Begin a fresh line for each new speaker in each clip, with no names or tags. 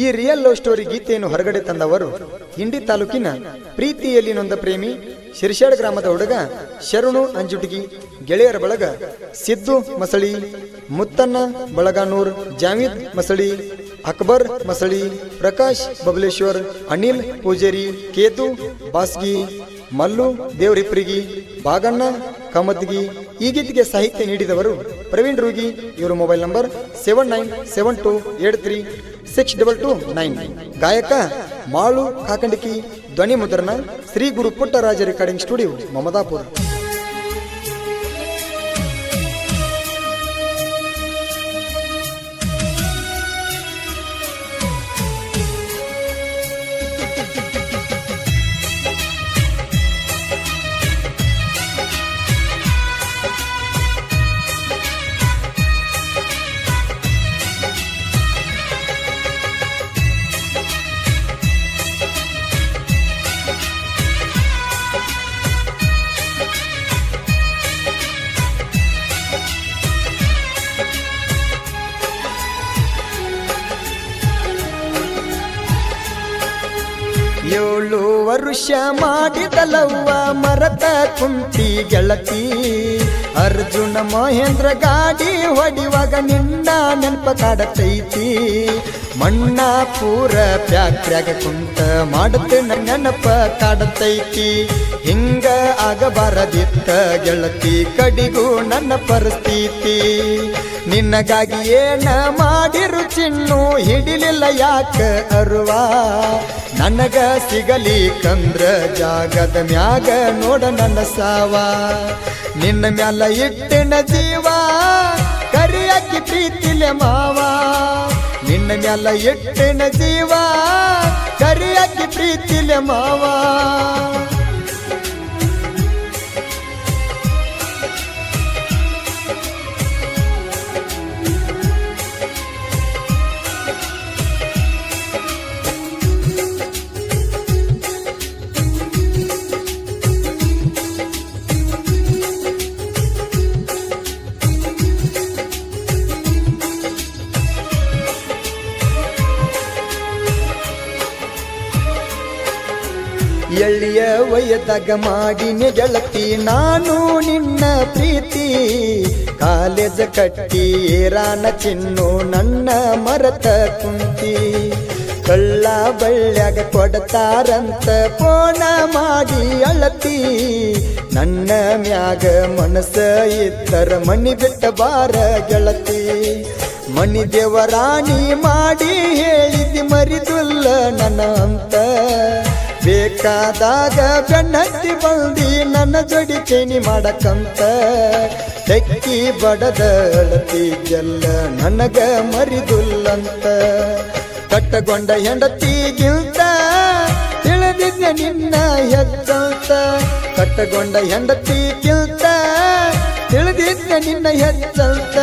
ಈ real love story ಗೀತೆಯನ್ನು ಹೊರಗಡೆ ತಂದವರು ಹಿಂಡಿ ತಾಲೂಕಿನ ಪ್ರೀತಿಯಲ್ಲಿ ನೊಂದ ಪ್ರೇಮಿ ಶಿರ್ಷಾಡ್ ಗ್ರಾಮದ ಹುಡುಗ ಶರಣು ಅಂಜುಟಗಿ, ಗೆಳೆಯರ ಬಳಗ ಸಿದ್ದು ಮಸಳಿ, ಮುತ್ತನ್ನ ಬಳಗಾನೂರ್ ಜಾವೀದ್ ಮಸಳಿ, ಅಕ್ಬರ್ ಮಸಳಿ, ಪ್ರಕಾಶ್ ಬಬಲೇಶ್ವರ್, ಅನಿಲ್ ಪೂಜೇರಿ, ಕೇತು ಬಾಸ್ಗಿ, ಮಲ್ಲು ದೇವರಿಪ್ರಿಗಿ, ಬಾಗಣ್ಣ ಕಮದ್ಗಿ ಈ ಗೀತೆಗೆ ಸಾಹಿತ್ಯ ನೀಡಿದವರು ಪ್ರವೀಣ್ ರೂಗಿ. ಇವರ mobile number seven nine seven two eight three six double two nine ಗಾಯಕ ಮಾಳು ಕಾಕಂಡಿಕಿ ಧ್ವನಿ ಮುದ್ರಣ ಶ್ರೀ ಗುರು ಪುಟ್ಟರಾಜ ರೆಕಾರ್ಡಿಂಗ್ ಸ್ಟುಡಿಯೋ ಮಮದಾಪುರ ವರುಷ ಮಾಡಿದಲವ್ವ ಮರತ ಕುಂತಿ ಗೆಳತಿ. ಅರ್ಜುನ ಮಹೇಂದ್ರ ಗಾಡಿ ಹೊಡಿವಾಗ ನಿನ್ನ ನೆನಪ ಕಾಡತೈತಿ ಮಣ್ಣ ಪೂರ ಪ್ಯಾಕ್ರ್ಯಾಗ ಕುಂತ ಮಾಡುತ್ತೆ ನೆನಪ ಕಾಡತೈತಿ ಹಿಂಗ ಆಗಬಾರದಿತ್ತ ಗೆಳತಿ, ಕಡಿಗೂ ನನ್ನ ಪರಿಸ್ಥಿತಿ. ನಿನ್ನಗಾಗಿ ಏನ ಮಾಡಿರು ಚಿನ್ನು, ಹಿಡಿಲಿಲ್ಲ ಯಾಕ ಅರುವ? ನನಗ ಸಿಗಲಿ ಕಂದ್ರ ಜಾಗದ ಮ್ಯಾಗ ನೋಡ ನನ್ನ ಸಾವ. ನಿನ್ನ ಮ್ಯಾಲ ಇಟ್ಟಿನ ಜೀವ, ಕರಿಯಾಕಿ ಪ್ರೀತಿಲೆ ಮಾವ. ನಿನ್ನ ಮ್ಯಾಲ ಇಟ್ಟಿನ ಜೀವ, ಕರಿಯಾಕಿ ಪ್ರೀತಿಲೆ ಮಾವ. ಎಳ್ಳಿಯ ವಯದಾಗ ಮಾಡಿನ ಗೆಳತಿ ನಾನು ನಿನ್ನ ಪ್ರೀತಿ, ಕಾಲೇಜ ಕಟ್ಟಿ, ಏರಾನ ಚಿನ್ನು, ನನ್ನ ಮರತ ಕುಂತಿ. ಕಳ್ಳ ಬಳ್ಳ್ಯಾಗ ಕೊಡ್ತಾರಂತ ಪೋಣ ಮಾಡಿ ಅಳತಿ. ನನ್ನ ಮ್ಯಾಗ ಮನಸ್ಸ ಇತ್ತರ ಮಣಿ ಬಿಟ್ಟ ಬಾರ ಗೆಳತಿ. ಮನಿ ದೇವರಾಣಿ ಮಾಡಿ ಹೇಳಿದಿ ಮರಿದುಲ್ಲ ನನ್ನ ಅಂತ. ಬೇಕಾದಾಗ ಬೆನ್ನತ್ತಿ ಬಂದಿ ನನ್ನ ಜೋಡಿ ಚೇಣಿ ಮಾಡಕಂತ. ತೆಕ್ಕಿ ಬಡದ ಅಳತಿ ಗೆಲ್ಲ ನನಗ ಮರಿದುಲ್ಲಂತ. ಕಟ್ಟಗೊಂಡ ಹೆಂಡತಿ ಹೆಂಡತಿಗಿಂತ ತಿಳಿದಿದ್ದ ನಿನ್ನ ಹೆಜ್ಜಂತ ಕಟ್ಟಗೊಂಡ ಹೆಂಡತಿ ಹೆಂಡತಿಗಿಂತ ತಿಳಿದಿದ್ದ ನಿನ್ನ ಹೆಜ್ಜಂತ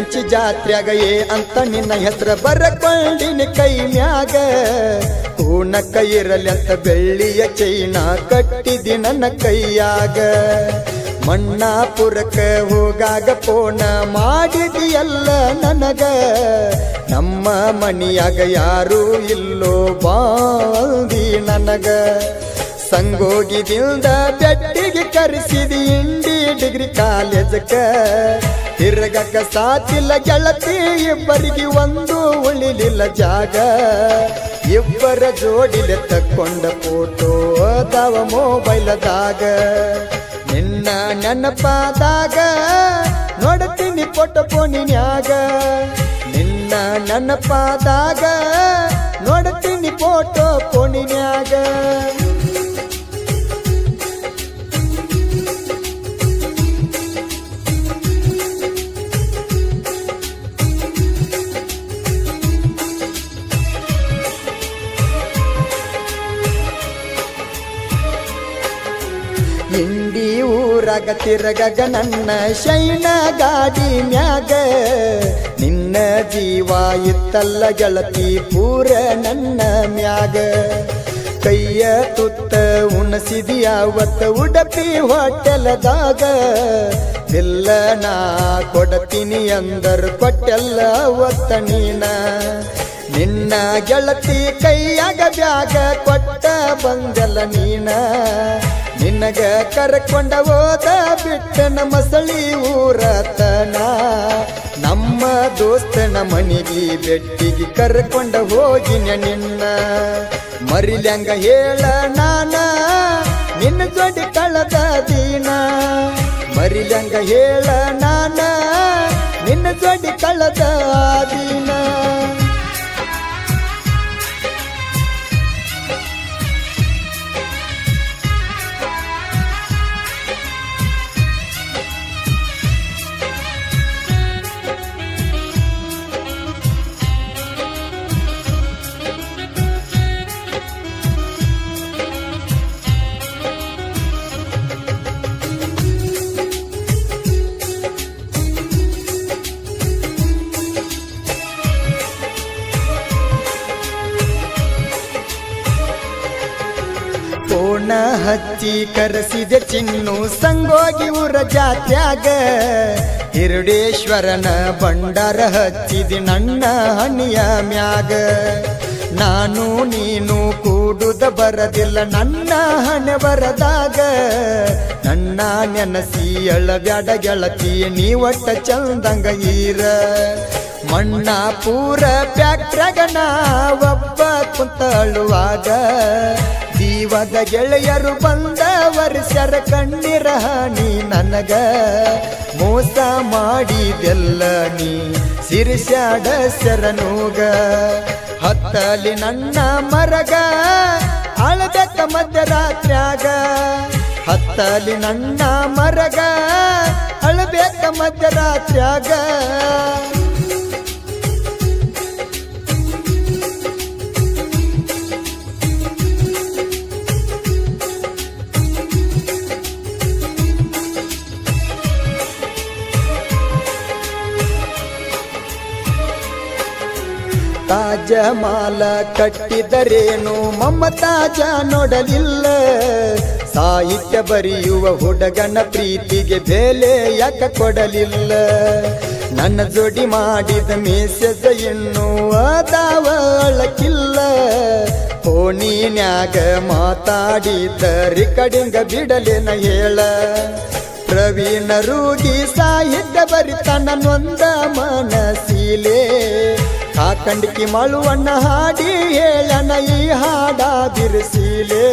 ಎಂಕಂಚಿ ಜಾತ್ರ್ಯಾಗ ಏ ಅಂತ ನಿನ್ನ ಹೆಸರ ಬರಕೊಂಡಿನ ಕೈ ಮ್ಯಾಗ. ಕೈ ಇರಲಿ ಅಂತ ಬೆಳ್ಳಿಯ ಚೈನ ಕಟ್ಟಿದಿ ನನ್ನ ಕೈಯಾಗ. ಮಣ್ಣಾಪುರಕ್ಕ ಹೋಗಾಗ ಪೋಣ ಮಾಡಿದಿಯಲ್ಲ ನನಗ. ನಮ್ಮ ಮನಿಯಾಗ ಯಾರೂ ಇಲ್ಲೋ ಬಾಲ್ದಿ ನನಗ. ಸಂಗೋಗಿದಿಂದ ಬೆಟ್ಟಿಗೆ ಕರೆಸಿದಿ ಇಂಡಿ ಡಿಗ್ರಿ ಕಾಲೇಜಕ್ಕ. ತಿರ್ಗಕ್ಕ ಸಾತಿಲ್ಲ ಗೆಳತಿ, ಇಬ್ಬರಿಗೆ ಒಂದು ಉಳಿಲಿಲ್ಲ ಜಾಗ. ಇಬ್ಬರ ಜೋಡಿಲೆ ತಕ್ಕೊಂಡ ಫೋಟೋ ಅದಾವ ಮೊಬೈಲದಾಗ ನಿನ್ನ ನೆನಪಾದಾಗ ನೋಡ್ತೀನಿ ಫೋಟೋ ಫೋನಿನ್ಯಾಗ ನಿನ್ನ ನೆನಪಾದಾಗ ನೋಡ್ತೀನಿ ಫೋಟೋ ಫೋನಿನ್ಯಾಗ ತಿರಗಗ ನನ್ನ ಶೈನ ಗಾಡಿ ಮ್ಯಾಗ. ನಿನ್ನ ಜೀವ ಇತ್ತಲ್ಲ ಗೆಳತಿ ಪೂರ ನನ್ನ ಮ್ಯಾಗ. ಕೈಯ ತುತ್ತ ಉಣಸಿದಿ ಅವತ್ತ ಉಡಪಿ ಹೊಟ್ಟೆಲದಾಗ ಇಲ್ಲ ನಾ ಕೊಡತೀನಿ ಅಂದರು ಕೊಟ್ಟೆಲ್ಲ ಒತ್ತ ನೀನ. ನಿನ್ನ ಗೆಳತಿ ಕೈಯಾಗ ಬ್ಯಾಗ ಕೊಟ್ಟ ಬಂದಲ್ಲ ನೀನ. ನಿನಗ ಕರ್ಕೊಂಡ ಹೋದ ಬಿಟ್ಟನ ಮಸಳಿ ಊರತನ. ನಮ್ಮ ದೋಸ್ತನ ಮನಿಗೆ ಬೆಟ್ಟಿಗೆ ಕರ್ಕೊಂಡ ಹೋಗಿನ ನಿನ್ನ. ಮರಿಲಂಗ ಹೇಳ ನಾನ, ನಿನ್ನ ಜೊಡಿ ಕಳದ ದೀನ. ಮರಿಲಂಗ ಹೇಳ ನಾನ, ನಿನ್ನ ಜೊಡಿ ಕಳದ ಕೋಣ ಹಚ್ಚಿ ಕರೆಸಿದೆ ಚಿನ್ನು ಸಂಗೋಗಿ ಊರ ಜಾತ್ಯಾಗ. ಹಿರುಡೇಶ್ವರನ ಬಂಡಾರ ಹಚ್ಚಿದೆ ನನ್ನ ಹಣಿಯ ಮ್ಯಾಗ. ನಾನು ನೀನು ಕೂಡುದ ಬರದಿಲ್ಲ ನನ್ನ ಹಣೆ ಬರದಾಗ. ನನ್ನ ನೆನಸಿ ಅಳಬ್ಯಾಡ ಗೆಳತಿ ನೀ ಒಟ್ಟ ಚಂದಂಗ ಈರ. ಮಣ್ಣ ಪೂರ ಪ್ಯಾಕ್ಟ್ರಗನ ಒಬ್ಬ ಕುಂತಳುವಾಗ ಜೀವದ ಗೆಳೆಯರು ಬಂದ ವರ್ಷರ ಕಣ್ಣಿರ ನೀ ನನಗ. ಮೋಸ ಮಾಡಿದೆಲ್ಲ ನೀ ಸಿರಿಸಾಡ ಸರನೂಗ ಹತ್ತಲಿ ನನ್ನ ಮರಗ ಅಳಬೇಕ ಮಧ್ಯರಾತ್ರ್ಯಾಗ. ಹತ್ತಲಿ ನನ್ನ ಮರಗ, ಅಳಬೇಕ ಮಧ್ಯರಾತ್ರ್ಯಾಗ. ತಾಜ ಮಾಲ ಕಟ್ಟಿದರೇನು ಮಮತಾಜ ನೋಡಲಿಲ್ಲ. ಸಾಹಿತ್ಯ ಬರೆಯುವ ಹುಡುಗನ ಪ್ರೀತಿಗೆ ಬೆಲೆ ಯಾಕ ಕೊಡಲಿಲ್ಲ. ನನ್ನ ಜೋಡಿ ಮಾಡಿದ ಮೇಸೆಜ ಇನ್ನೂ ಅದಾವಳಕ್ಕಿಲ್ಲ ಫೋನಿನ್ಯಾಗ ಮಾತಾಡಿದ ರಿಕಡಿಂಗ ಬಿಡಲೇನ ಹೇಳ. ಪ್ರವೀಣ ರೂಗಿ ಸಾಹಿತ್ಯ ಬರಿತನ ನೊಂದ ಮನಸೀಲೆ. ಕಾಕಂಡಿಕಿ ಮಳುವಣ್ಣ ಹಾಡಿ ಹೇಳನ ಈ ಹಾಡ ಬಿರುಸೀಲೆ.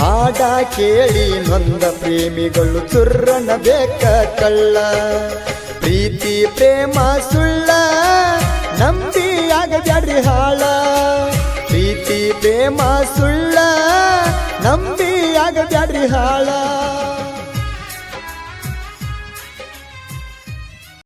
ಹಾಡ ಕೇಳಿ ನೊಂದ ಪ್ರೇಮಿಗಳು ಚುರ್ರನ ಬೇಕ ಕಳ್ಳ. ಪ್ರೀತಿ, ಪ್ರೇಮ, ಸುಳ್ಳ ನಂಬಿ ಜಡಿ ಹಾಳ. ಪ್ರೀತಿ, ಪ್ರೇಮ, ಸುಳ್ಳ